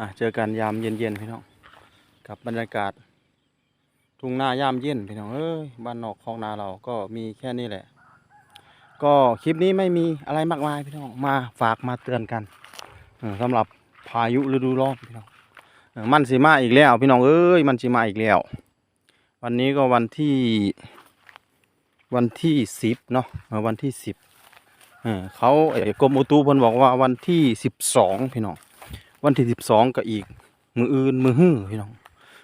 อะเจอกันยามเย็นๆพี่น้องกับบรรยากาศ ทุ่งนายามเย็นพี่น้องเอ้ยบ้านนอกคลองนาเราก็มีแค่นี้แหละ ก็คลิปนี้ไม่มีอะไรมากมายพี่น้องมาฝากมาเตือนกันเออสำหรับพายุฤดูร้อนพี่น้องมันสิมาอีกแล้ว พี่น้องเอ้ยมันสิมาอีกแล้ว วันนี้ก็วันที่วันที่สิบเนาะวันที่สิบเขาเอ่อกรมอุตุเพิ่นบอกว่าวันที่สิบสองพี่น้อง วันที่สิบสองก็อีก มืออื่นมือหื้อพี่น้อง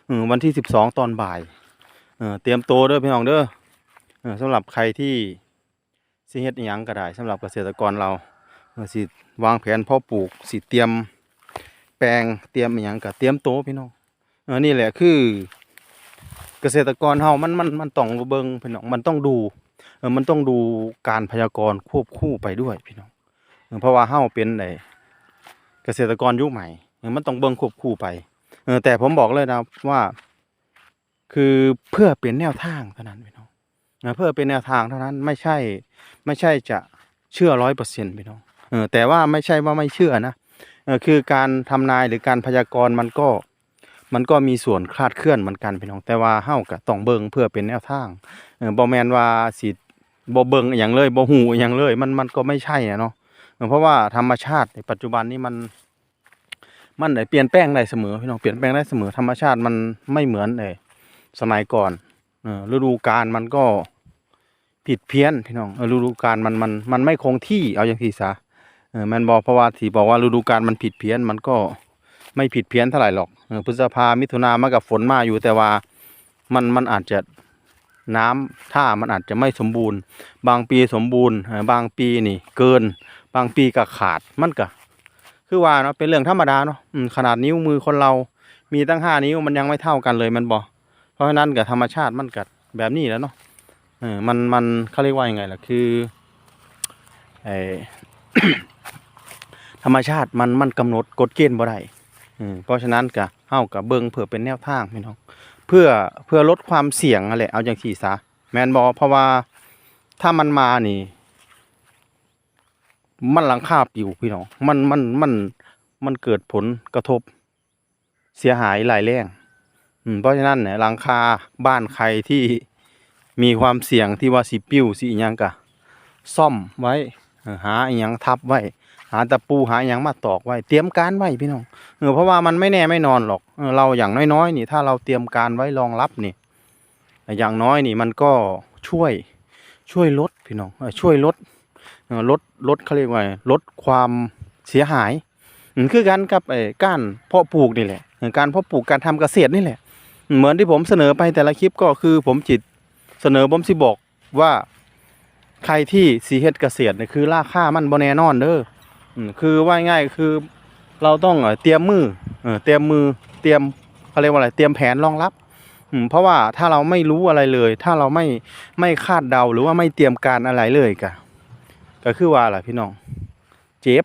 อวันที่สิบสองตอนบ่ายเอเตรียมตัวเด้อพี่น้องเด้อสำหรับใครที่สิเฮ็ดอิหยังก็ได้สำหรับเกษตรกรเราสิวางแผนพาะปลูกสิเตรียมแปลงเตรียมหยังก็เตรียมโตพี่น้องอนี่แหละคือ เกษตรกรเฮามันมันมันต้องเบิ่งพี่น้องมันต้องดูมันต้องดูการพยากรณ์ควบคู่ไปด้วยพี่น้องเพราะว่าเฮาเป็นไอ้ เกษตรกรยุคใหม่มันต้องเบิ่งควบคู่ไปเออแต่ผมบอกเลยนะว่า คือเพื่อเป็นแนวทางเท่านั้นพี่น้องเออเพื่อเป็นแนวทางเท่านั้นไม่ใช่ ไม่ใช่จะเชื่อร้อยเปอร์เซ็นต์พี่น้องเออแต่ว่าไม่ใช่ว่าไม่เชื่อนะเออคือการทำนายหรือการพยากรณ์มันก็มันก็มีส่วนคลาดเคลื่อนเหมือนกันพี่น้องแต่ว่าเฮ้าก็ต้องเบิงเพื่อเป็นแนวทางเออบ่แมนว่าสิบ่เบิงอย่างเลยบ่ฮู้อย่างเลย มันมันก็ไม่ใช่อะเนาะ เพราะว่าธรรมชาติในปัจจุบันนี้มัน มันได้เปลี่ยนแปลงได้เสมอพี่น้องเปลี่ยนแปลงได้เสมอธรรมชาติมันไม่เหมือนเออสมัยก่อนเออฤดูกาลมันก็ผิดเพี้ยนพี่น้องฤดูกาลมันมันมันไม่คงที่เอาอย่างที่ซะเออแมันบอกเพราะว่าที่บอกว่าฤดูกาลมันผิดเพี้ยนมันก็ไม่ผิดเพี้ยนเท่าไหร่หรอกพฤษภามิถุนามากับฝนมาอยู่แต่ว่ามันมันอาจจะน้ำท่ามันอาจจะไม่สมบูรณ์ บางปีสมบูรณ์ บางปีนี่เกิน บางปีก็ขาดมันก็คือว่าเนาะเป็นเรื่องธรรมดาเนาะขนาดนิ้วมือคนเรา มีตั้งห้านิ้วมันยังไม่เท่ากันเลยมันบอเพราะฉะนั้นกับธรรมชาติมันกัแบบนี้แล้วเนาะเออมันมันเขาเรียกว่ายังไงล่ะคือไอธรรมชาติมันมันกำหนดกฎเกณฑ์บ่ได้อืมเพราะฉะนั้นก็เฮากับเบิ่งเพื่อเป็นแนวทางพี่น้องเพื่อเพื่อลดความเสี่ยงนั่นแหละเอาอย่างที่ซะแมนบ่เพราะว่าถ้ามันมานี่ มันหลังคาปิวพี่น้องมันมันมันมันเกิดผลกระทบเสียหายหลายแรงอืมเพราะฉะนั้นเนี่ยหลังคาบ้านใครที่มีความเสี่ยงที่ว่าสิปิ้วสิอิหยังก็ซ่อมไว้หาอิหยังทับไว้ หาตะปูหาอิหยังมาตอกไว้ เตรียมการไว้พี่น้องเออเพราะว่ามันไม่แน่ไม่นอนหรอกเออเราอย่างน้อยๆนี่ ถ้าเราเตรียมการไว้รองรับนี่อย่างน้อยนี่มันก็ช่วยช่วยลดพี่น้องช่วยลด ลดลดเขาเรียกว่าไงลดความเสียหายคือกันกับไอ้การเพาะปลูกนี่แหละการเพาะปลูกการทำเกษตรนี่แหละ เหมือนที่ผมเสนอไปแต่ละคลิปก็คือผมจิตเสนอผมสิบอกว่าใครที่สีเฮ็ดเกษตรเนี่ยคือราคามันบ่แน่นอนเด้อคือว่าง่ายคือเราต้องเตรียมมือเตรียมมือเตรียมเขาเรียกว่าอะไรเตรียมแผนรองรับเพราะว่าถ้าเราไม่รู้อะไรเลย ถ้าเราไม่ไม่คาดเดาหรือว่าไม่เตรียมการอะไรเลยก็ ก็คือว่าแหละพี่น้อง เจ็บ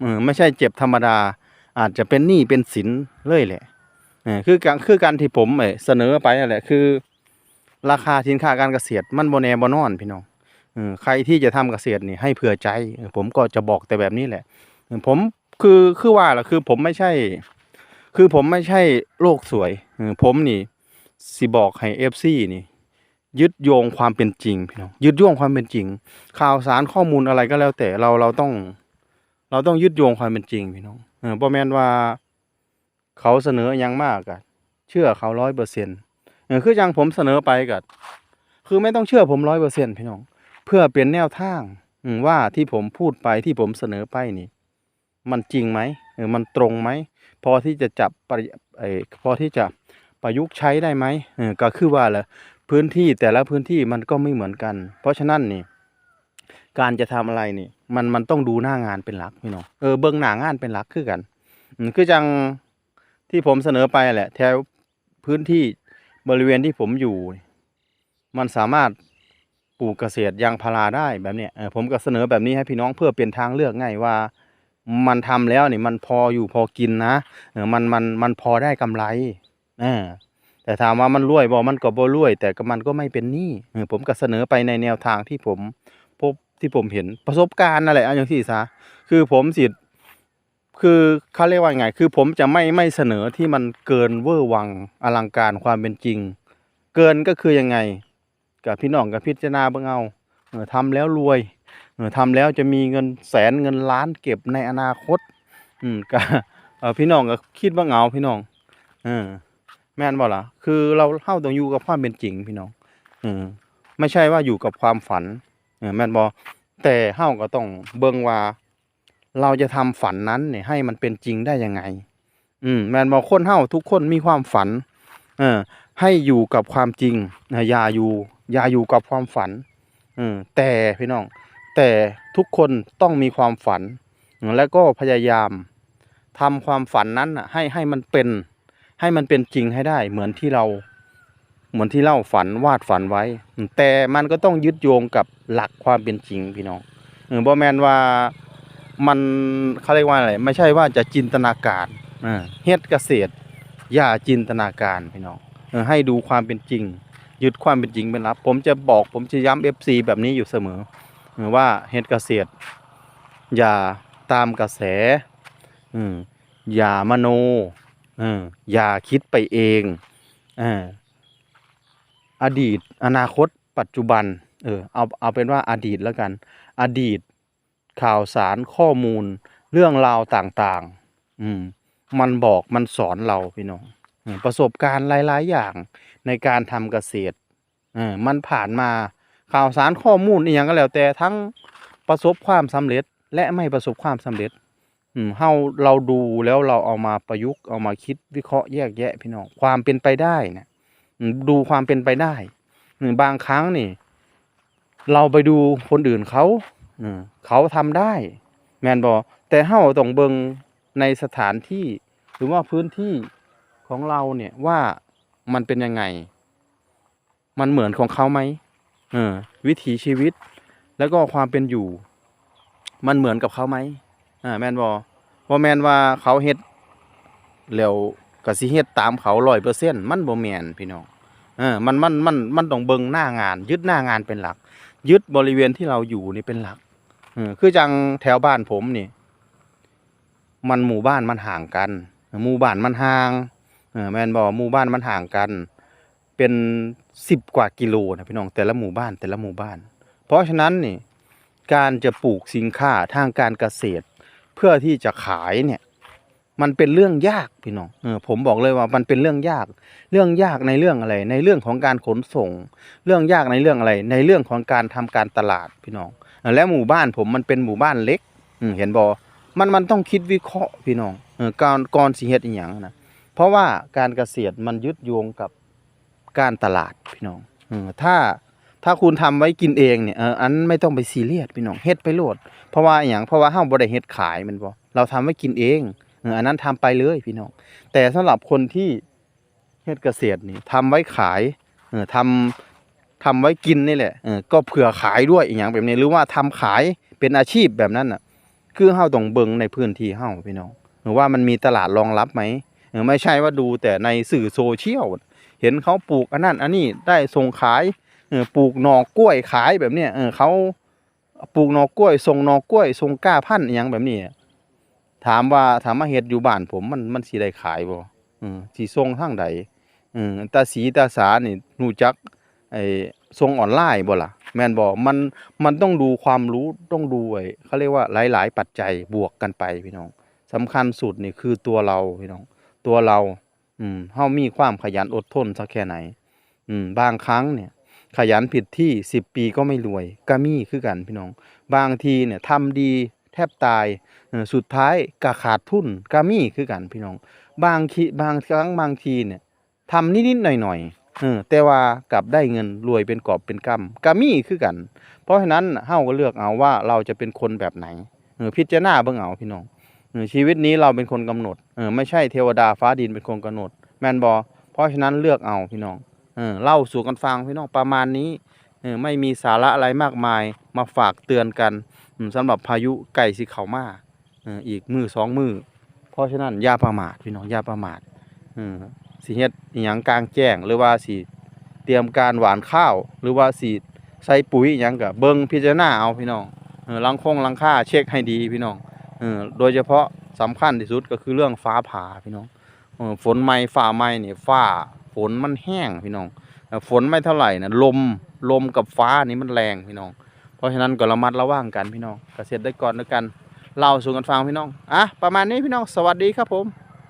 เออไม่ใช่เจ็บธรรมดา อาจจะเป็นหนี้เป็นสินเลยแหละเออคือการคือการที่ผมเอเสนอไปนั่นแหละคือ ราคาสินค้าการเกษตรมันบ่แนบ่นอนพี่น้องเออใครที่จะทำเกษตรนี่ให้เผื่อใจ ผมก็จะบอกแต่แบบนี้แหละ ผมคือคือว่าล่ะคือผมไม่ใช่ คือผมไม่ใช่โลกสวยผมนี่สิบอกให้เอฟซีนี่ ยึดโยงความเป็นจริงพี่น้องยึดโยงความเป็นจริง ข่าวสารข้อมูลอะไรก็แล้วแต่เราเราต้อง เราต้องยึดโยงความเป็นจริงพี่น้องเออบ่แม่นว่า เขาเสนอหยังมากอะเชื่อเขาร้อยเปอร์เซ็นต์เออคืออย่างผมเสนอไปกับคือไม่ต้องเชื่อผมร้อยเปอร์เซ็นต์พี่น้อง เพื่อเป็นแนวทางว่าที่ผมพูดไปที่ผมเสนอไปนี่ มันจริงไหมเออมันตรงไหมพอที่จะจับประไออพอที่จะประยุกต์ใช้ได้ไหมเออก็คือว่าแหละ พื้นที่แต่ละพื้นที่มันก็ไม่เหมือนกัน เพราะฉะนั้นนี่ การจะทำอะไรนี่ มันมันต้องดูหน้างานเป็นหลักพี่น้องเออเบื้องหน้างานเป็นหลักคือกันคือจังที่ผมเสนอไปแหละแถวพื้นที่บริเวณที่ผมอยู่ มันสามารถปลูกเกษตรยางพาราได้แบบเนี้ยผมก็เสนอแบบนี้ให้พี่น้องเพื่อเป็นทางเลือกง่ายว่า มันทำแล้วนี่มันพออยู่พอกินนะเออมันมันมันพอได้กำไรเออ แต่ถามว่ามันรวยบ่มันก็บ่รวย แต่ก็มันก็ไม่เป็นหนี้ผมก็เสนอไปในแนวทางที่ผมพบที่ผมเห็นประสบการณ์นั่นแหละอย่างที่ซะคือผมสิคือเขาเรียกว่าไง คือผมจะไม่ไม่เสนอที่มันเกินเวอร์วังอลังการความเป็นจริง เกินก็คือยังไง กับพี่น้องกับพิจารณาเบิ่งเอาทำแล้วรวยทำแล้วจะมีเงินแสนเงินล้านเก็บในอนาคต อืมก็เออพี่น้องก็คิดว่าเหงาพี่น้องเออ แม่นบ่ล่ะ คือเราเฮาต้องอยู่กับความเป็นจริงพี่น้องเออไม่ใช่ว่าอยู่กับความฝันเออแม่นบ่แต่เฮาก็ต้องเบิ่งว่า เราจะทำฝันนั้นเนี่ยให้มันเป็นจริงได้ยังไง อืมแม่นบ่คนเฮาทุกคนมีความฝัน เออ ให้อยู่กับความจริงอย่าอยู่ อย่าอยู่กับความฝันอืมแต่พี่น้อง แต่ทุกคนต้องมีความฝัน แล้วก็พยายามทำความฝันนั้นให้ให้มันเป็น ให้มันเป็นจริงให้ได้ เหมือนที่เรา เหมือนที่เล่าฝันวาดฝันไว้ แต่มันก็ต้องยึดโยงกับหลักความเป็นจริงพี่น้องเออบ่แมนว่ามันเขาเรียกว่าอะไรไม่ใช่ว่าจะจินตนาการเออเฮ็ดเกษตร อย่าจินตนาการพี่น้องอให้ดูความเป็นจริง ยึดความเป็นจริงเป็นหลักผมจะบอกผมจะย้ำ FC แบบนี้อยู่เสมอว่าเฮ็ดเกษตร อย่าตามกระแสอืมอย่ามโน อย่าคิดไปเองอออดีต อนาคต ปัจจุบัน เออ เอา เอาเป็นว่าอดีตแล้วกัน อดีต ข่าวสาร ข้อมูล เรื่องราวต่างๆ อืม มันบอก มันสอนเราพี่น้อง ประสบการณ์หลายๆ อย่างในการทำเกษตร เออ มันผ่านมาข่าวสารข้อมูลอีกอย่างก็แล้วแต่ทั้งประสบความสำเร็จและไม่ประสบความสำเร็จ อืมเฮาเราดูแล้วเราเอามาประยุกต์เอามาคิดวิเคราะห์แยกแยะพี่น้องความเป็นไปได้นะดูความเป็นไปได้บางครั้งนี่ เราไปดูคนอื่นเขาอืเขาทำได้ แมนบ่แต่เฮาต้องเบิงในสถานที่ หรือว่าพื้นที่ของเราเนี่ยว่ามันเป็นยังไง มันเหมือนของเขาไหมเออวิถีชีวิต แล้วก็ความเป็นอยู่ มันเหมือนกับเขาไหม อ่าแม่นบ่บ่แม่นว่าเขาเฮ็ดแล้วก็สิเฮ็ดตามเขา100%มันบ่แม่นพี่น้องเออมันมันมันมันต้องเบิ่งหน้างาน ยึดหน้างานเป็นหลัก ยึดบริเวณที่เราอยู่นี่เป็นหลักเออคือจังแถวบ้านผมนี่ มันหมู่บ้านมันห่างกันหมู่บ้านมันห่างเออแม่นบ่หมู่บ้านมันห่างกัน เป็นสิบกว่ากิโลนะพี่น้องแต่ละหมู่บ้านแต่ละหมู่บ้าน เพราะฉะนั้นนี่การจะปลูกสินค้าทางการเกษตร พื่อที่จะขายเนี่ย มันเป็นเรื่องยากพี่น้องเออผมบอกเลยว่ามันเป็นเรื่องยาก เรื่องยากในเรื่องอะไร ในเรื่องของการขนส่ง เรื่องยากในเรื่องอะไร ในเรื่องของการทำการตลาดพี่น้องและหมู่บ้านผมมันเป็นหมู่บ้านเล็กเห็นบอมันมันต้องคิดวิเคราะห์พี่น้องเออก่อนก่อนสิเฮ็ดอีหยังนะเพราะว่าการเกษตรมันยึดโยงกับการตลาดพี่น้องเออถ้า ถ้าคุณทำไว้กินเองเนี่ยเอออันไม่ต้องไปซีเรียสพี่น้องเฮ็ดไปโหลด เพราะว่าอย่างเพราะว่าเฮาบ่ได้เฮ็ดขายมันบ่เราทำไว้กินเองเอออันนั้นทำไปเลยพี่น้อง แต่สำหรับคนที่เฮ็ดเกษตรนี่ทำไว้ขายเออทำทำไว้กินนี่แหละเออก็เผื่อขายด้วยอีหยังแบบนี้หรือว่าทำขายเป็นอาชีพแบบนั้นน่ะ คือเฮาต้องเบิ่งในพื้นที่เฮาพี่น้องหรือว่ามันมีตลาดรองรับไหมเออไม่ใช่ว่าดูแต่ในสื่อโซเชียลเห็นเขาปลูกอันนั้นอันนี้ได้ส่งขาย ปลูกหน่อกล้วยขายแบบเนี้ยเออเขาปลูกหน่อกล้วยส่งหน่อกล้วยส่งก้าพันธุ์อหยังแบบนี้ถามว่าถามมาเฮ็ดอยู่บ้านผมมันมันสิได้ขายบ่อืมสิส่งทางใดอืมตาสีตาสานี่รู้จักไอ้ส่งออนไลน์บ่ล่ะแม่นบ่มันมันต้องดูความรู้ต้องดูไอ้เขาเรียกว่าหลาย ๆ ปัจจัยบวกกันไปพี่น้องสำคัญสุดนี่คือตัวเราพี่น้อง ตัวเรา อืมเฮามีความขยันอดทนสักแค่ไหน อืมบางครั้งเนี่ย ขยันผิดที่สิบปีก็ไม่รวยก็มีคือกันพี่น้อง บางทีเนี่ยทำดีแทบตายสุดท้ายก็ขาดทุนก็มีคือกันพี่น้อง บางทีบางครั้งบางทีเนี่ยทำนิดๆหน่อยๆแต่ว่ากลับได้เงินรวยเป็นกอบเป็นกำก็มีคือกัน เพราะฉะนั้นเฮาก็เลือกเอาว่าเราจะเป็นคนแบบไหนพิจารณาเบิ่งเอาพี่น้องชีวิตนี้เราเป็นคนกำหนดไม่ใช่เทวดาฟ้าดินเป็นคนกำหนด แมนบ่เพราะฉะนั้นเลือกเอาพี่น้อง เล่าสู่กันฟังพี่น้องประมาณนี้ไม่มีสาระอะไรมากมายมาฝากเตือนกันสำหรับพายุไก่สิเขามาอีกมือสองมือเพราะฉะนั้นย่าประมาทพี่น้องย่าประมาทสิเฮ็ดอหยังกลางแจ้งหรือว่าสิเตรียมการหวานข้าว หรือว่าสิใส่ปุ๋ยอหยังก็เบิ่งพิจารณาเอาพี่น้องลังคงลังค่าเช็คให้ดีพี่น้องโดยเฉพาะสำคัญที่สุดก็คือเรื่องฟ้าผ่าพี่น้องฝนใหม่ฟ้าใหม่นี่ฟ้า ฝนมันแห้งพี่น้องฝนไม่เท่าไหร่นะลมลมกับฟ้านี่มันแรงพี่น้อง เพราะฉะนั้นก็ระมัดระวังกันพี่น้องเกษตรได้ก่อนด้วยกันเล่าสู่กันฟังพี่น้องอะประมาณนี้พี่น้องสวัสดีครับผม